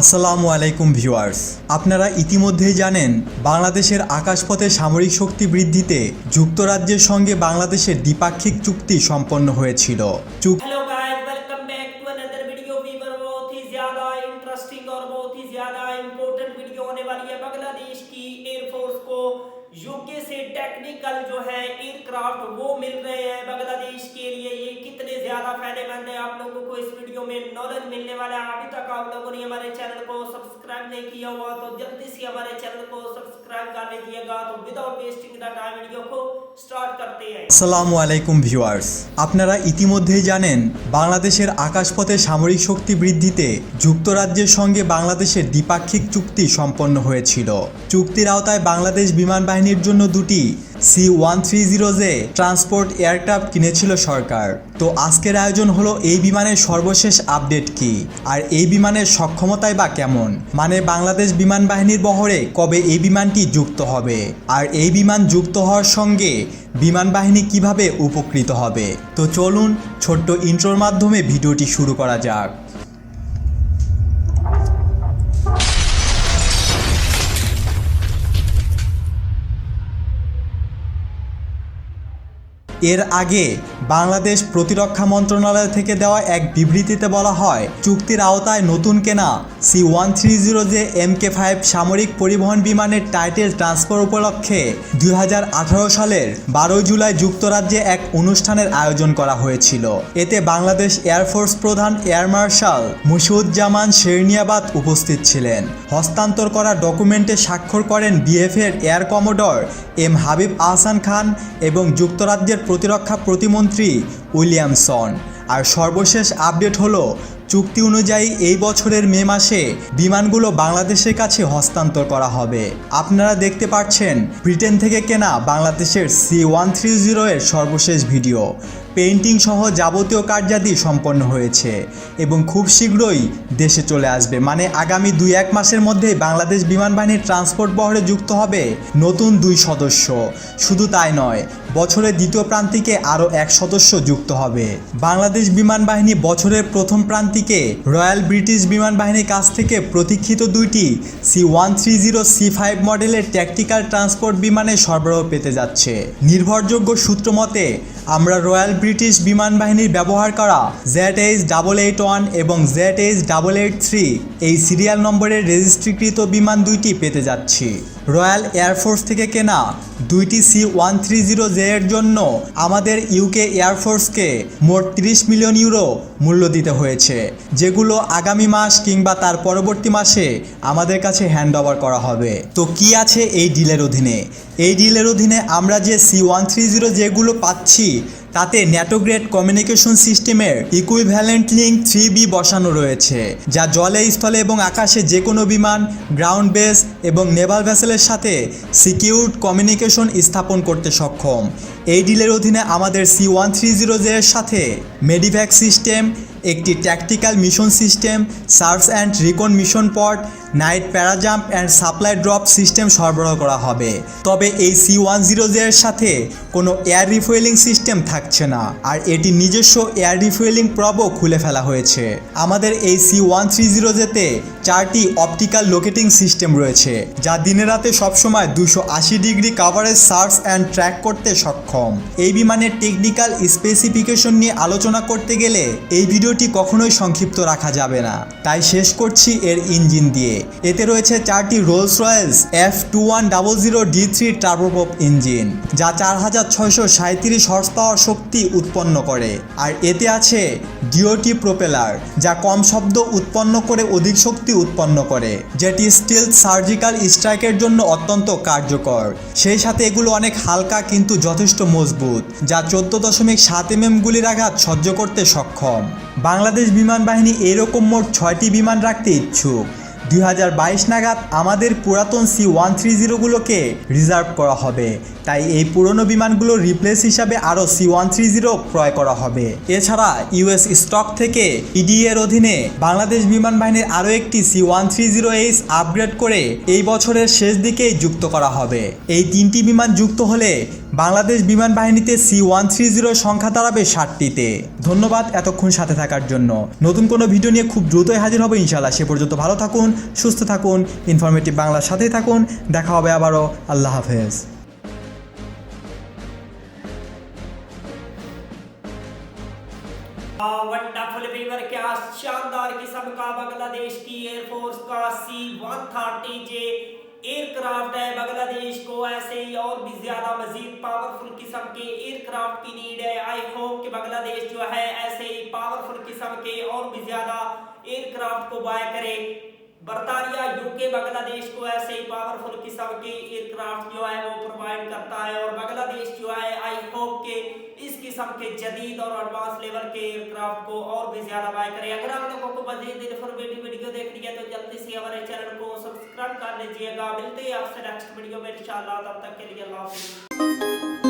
আসসালামু আলাইকুম ভিউয়ার্স। আপনারা ইতিমধ্যেই জানেন, বাংলাদেশের আকাশপথে সামরিক শক্তি বৃদ্ধিতে যুক্তরাজ্যের সঙ্গে বাংলাদেশের দ্বিপাক্ষিক চুক্তি সম্পন্ন হয়েছিল। চুক্তি یو سے ٹیکنیکل جو ہے ایئر کرافٹ وہ مل رہے ہیں بنگلہ دیش کے لیے یہ کتنے زیادہ فائدے مند ہیں آپ لوگوں کو اس ویڈیو میں نالج ملنے والا ہے ابھی تک آپ لوگوں نے ہمارے چینل کو سبسکرائب نہیں کیا ہوا تو جلدی سے ہمارے چینل کو سبسکرائب सब्सक्राइब कर लीजिएगा तो without wasting the time video को स्टार्ट करते हैं আসসালামু আলাইকুম ভিউয়ার্স আপনারা ইতিমধ্যেই জানেন বাংলাদেশের আকাশপথে সামরিক শক্তি বৃদ্ধিতে যুক্তরাজ্যের সঙ্গে বাংলাদেশের দ্বিপাক্ষিক চুক্তি সম্পন্ন হয়েছিল চুক্তির আওতায় বাংলাদেশ বিমান বাহিনীর জন্য দুটি C one three zero J transport aircraft কিনেছিল সরকার। তো আজকের আয়োজন হলো এই বিমানের সর্বশেষ আপডেট কি? আর এই বিমানের সক্ষমতাই বা কেমন? মানে বাংলাদেশ বিমান বাহিনীর বহরে কবে এই বিমানটি যুক্ত হবে? আর এই বিমান যুক্ত হওয়ার সঙ্গে বিমান বাহিনী কীভাবে উপকৃত হবে? তো চলুন ছোট্ট ইন্ট্রোর মাধ্যমে ভিডিওটি শুরু করা যাক। এর আগে বাংলাদেশ প্রতিরক্ষা মন্ত্রণালয় থেকে দেওয়া এক বিবৃতিতে বলা হয়, চুক্তির আওতায় নতুন কেনা C one three zero J M K five সামরিক পরিবহন বিমানের টাইটেল ট্রান্সফার উপলক্ষে দুই হাজার আঠারো সালের বারোই জুলাই যুক্তরাজ্যে এক অনুষ্ঠানের আয়োজন করা হয়েছিল। এতে বাংলাদেশ এয়ারফোর্স প্রধান এয়ার মার্শাল মুশিউজ্জামান শেরনিয়াবাদ উপস্থিত ছিলেন। হস্তান্তর করা ডকুমেন্টে স্বাক্ষর করেন বিএফের air commodore M Habib Ahsan Khan এবং যুক্তরাজ্যের প্রতিরক্ষা প্রতিমন্ত্রী উইলিয়ামসন। আর সর্বশেষ আপডেট হলো, চুক্তি অনুযায়ী এই বছরের মে মাসে বিমানগুলো বাংলাদেশের কাছে হস্তান্তর করা হবে। আপনারা দেখতে পাচ্ছেন ব্রিটেন থেকে কেনা বাংলাদেশের সি ওয়ান থ্রি জিরো এর সর্বশেষ ভিডিও। পেইন্টিং সহ যাবতীয় কার্যাদি সম্পন্ন হয়েছে এবং খুব শীঘ্রই দেশে চলে আসবে। মানে আগামী দুই এক মাসের মধ্যেই বাংলাদেশ বিমান বাহিনীর ট্রান্সপোর্ট বহরে যুক্ত হবে নতুন দুই সদস্য। শুধু তাই নয়, বছরের দ্বিতীয় প্রান্তিকে আরও এক সদস্য যুক্ত হবে। বাংলাদেশ বিমান বাহিনী বছরের প্রথম প্রান্তিকে রয়্যাল ব্রিটিশ বিমান বাহিনীর কাছ থেকে প্রতীক্ষিত দুইটি C one three zero C five মডেলের ট্যাকটিক্যাল ট্রান্সপোর্ট বিমানে সরবরাহ পেতে যাচ্ছে। নির্ভরযোগ্য সূত্র মতে, আমরা রয়্যাল ব্রিটিশ বিমান বাহিনীর ব্যবহার করা Z H double eight one এবং Z H double eight three এই সিরিয়াল নম্বরের রেজিস্ট্রিকৃত বিমান দুইটি পেতে যাচ্ছি। রয়্যাল এয়ারফোর্স থেকে কেনা দুইটি C one three zero J এর জন্য আমাদের ইউকে এয়ারফোর্সকে মোট তিরিশ মিলিয়ন ইউরো মূল্য দিতে হয়েছে, যেগুলো আগামী মাস কিংবা তার পরবর্তী মাসে আমাদের কাছে হ্যান্ড ওভার করা হবে। তো কি আছে এই ডিলের অধীনে? এই ডিলের অধীনে আমরা যে সি ওয়ান থ্রি জিরো যেগুলো পাচ্ছি তাতে ন্যাটোগ্রেড কমিউনিকেশন সিস্টেমের ইকুইভ্যালেন্ট লিঙ্ক থ্রি বি বসানো রয়েছে, যা জলে, স্থলে এবং আকাশে যে কোনো বিমান গ্রাউন্ড বেস এবং নেভাল ভ্যাসেলের সাথে সিকিউরড কমিউনিকেশন স্থাপন করতে সক্ষম। এই ডিলের অধীনে আমাদের সি ওয়ান থ্রি জিরো এর সাথে মেডিভ্যাক সিস্টেম একটি tactical mission system search and recon mission pod night parajump and supply drop system সরবরাহ করা হবে। তবে এই সি ওয়ান জিরো এর সাথে কোনো এয়ার রিফুয়েলিং সিস্টেম থাকছে না, আর এটি নিজস্ব এয়ার রিফুয়েলিং প্রবও খুলে ফেলা হয়েছে। আমাদের এই সি ওয়ান থ্রি জিরো জেতে চারটি অপটিক্যাল লোকেটিং সিস্টেম রয়েছে, যা দিনে রাতে সবসময় দুশো আশি degree coverage search and track করতে সক্ষম। এই বিমানের টেকনিক্যাল স্পেসিফিকেশন নিয়ে আলোচনা করতে গেলে এই ভিডিওটি কখনোই সংক্ষিপ্ত রাখা যাবে না। তাই শেষ করছি এর ইঞ্জিন দিয়ে। এতে রয়েছে চারটি Rolls Royce F two one double zero D three turboprop engine, যা চার হাজার ছয়শো সাঁত্রিশ হর্স পাওয়ার শক্তি উৎপন্ন করে। আর এতে আছে ডিওটি প্রোপেলার যা কম শব্দ উৎপন্ন করে অধিক শক্তি উৎপন্ন করে, যেটি স্টিল সার্জিক্যাল স্ট্রাইকের জন্য অত্যন্ত কার্যকর। সেই সাথে এগুলো অনেক হালকা কিন্তু যথেষ্ট মজবুত, যা চোদ্দ দশমিক সাত এম গুলির আঘাত সহ্য করতে সক্ষম। বাংলাদেশ বিমান বাহিনী এরকম মোট ছয়টি বিমান রাখতে ইচ্ছুক। দুই হাজার বাইশ নাগাদ আমাদের পুরাতন সি ওয়ান থ্রি জিরোগুলোকে রিজার্ভ করা হবে। তাই এই পুরনো বিমানগুলোর রিপ্লেস হিসাবে আরও সি ওয়ান থ্রি জিরো ক্রয় করা হবে। এছাড়া ইউএস স্টক থেকে ইডি এর অধীনে বাংলাদেশ বিমান বাহিনীর আরও একটি C one three zero H upgrade করে এই বছরের শেষ দিকেই যুক্ত করা হবে। এই তিনটি বিমান যুক্ত হলে বাংলাদেশ বিমান বাহিনীতে সি ওয়ান থ্রি জিরোর সংখ্যা দাঁড়াবে ষাটটিতে। ধন্যবাদ এতক্ষণ সাথে থাকার জন্য। নতুন কোনো ভিডিও নিয়ে খুব দ্রুতই হাজির হবে ইনশাল্লাহ সে পর্যন্ত ভালো থাকুন, সুস্থ থাকুন ইনফরমেটিভ বাংলার সাথেই থাকুন। দেখা হবে আবারও। আল্লাহ হাফেজ। ونڈرفل ویور کیا شاندار قسم کا بنگلہ دیش کی ایئر فورس کا سی ون تھرٹی جے ایئر کرافٹ ہے بنگلہ دیش کو ایسے ہی اور بھی زیادہ مزید پاورفل قسم کے ایئر کرافٹ کی نیڈ ہے آئی ہوپ کہ بنگلہ دیش جو ہے ایسے ہی پاورفل قسم کے اور بھی زیادہ ایئر کرافٹ کو بائے کرے برطانیہ یو کے بنگلہ دیش کو ایسے ہی پاورفل قسم کے ایئر کرافٹ جو ہے وہ پرووائڈ کرتا ہے اور بنگلہ دیش جو ہے آئی ہوپ کے قسم کے جدید اور ایڈوانس لیول کے ایئر کرافٹ کو اور بھی زیادہ بائی کریں۔ اگر آپ لوگوں کو مزید انفارمیٹو ویڈیو دیکھنی ہے تو جلدی سے ہمارے چینل کو سبسکرائب کر لیجیے گا۔ ملتے ہیں آپ سے نیکسٹ ویڈیو میں، انشاءاللہ تب تک کے لیے اللہ حافظ۔